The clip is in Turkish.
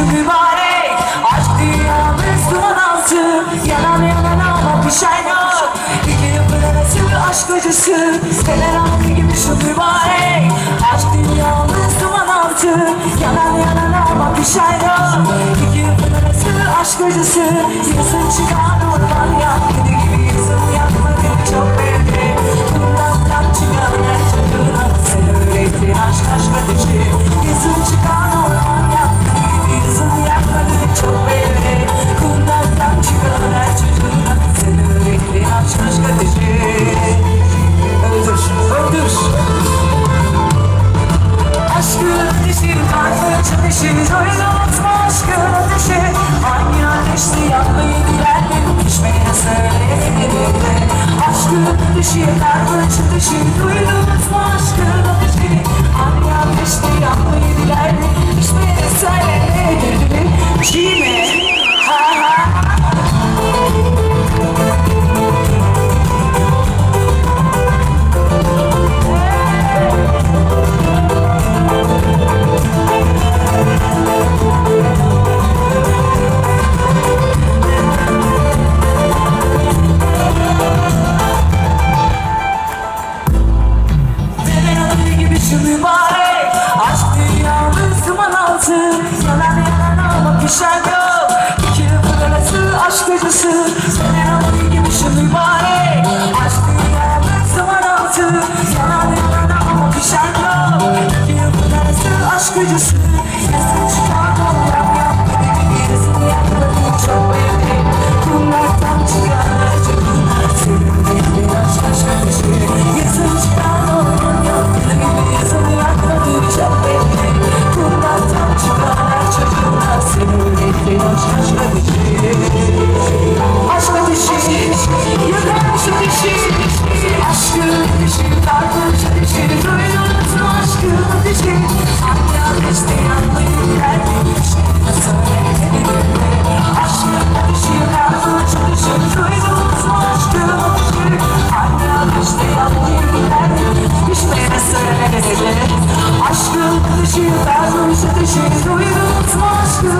şu mübarek Aşk dünyamız duman Yanan yanan ama pişen İki yıldır arası aşk acısı. Seler altı gibi şu mübarek Aşk dünyamız duman altı. Yanan yanan ama pişen yok. İki yıldır arası aşk acısı. Ateşi, kalbin çalışır Öyle unutma aşkın ateşi Aynı ateşte yanmayı bilendim Pişmeye söyleyebilirdi Değil Şu mübarek Aşk dünyamız duman altı Yalan yalan ama pişer yok? İki yılın arası aşk acısı. Dereyalı gibi şu mübarek Aşk dünyamız duman altı Yalan yalan ama pişer yok? İki yılın arası aşk acısı Aşkın ateşi Hangi ateşte yanmayı bilerdim Şimdi söyleyebilirim Aşkın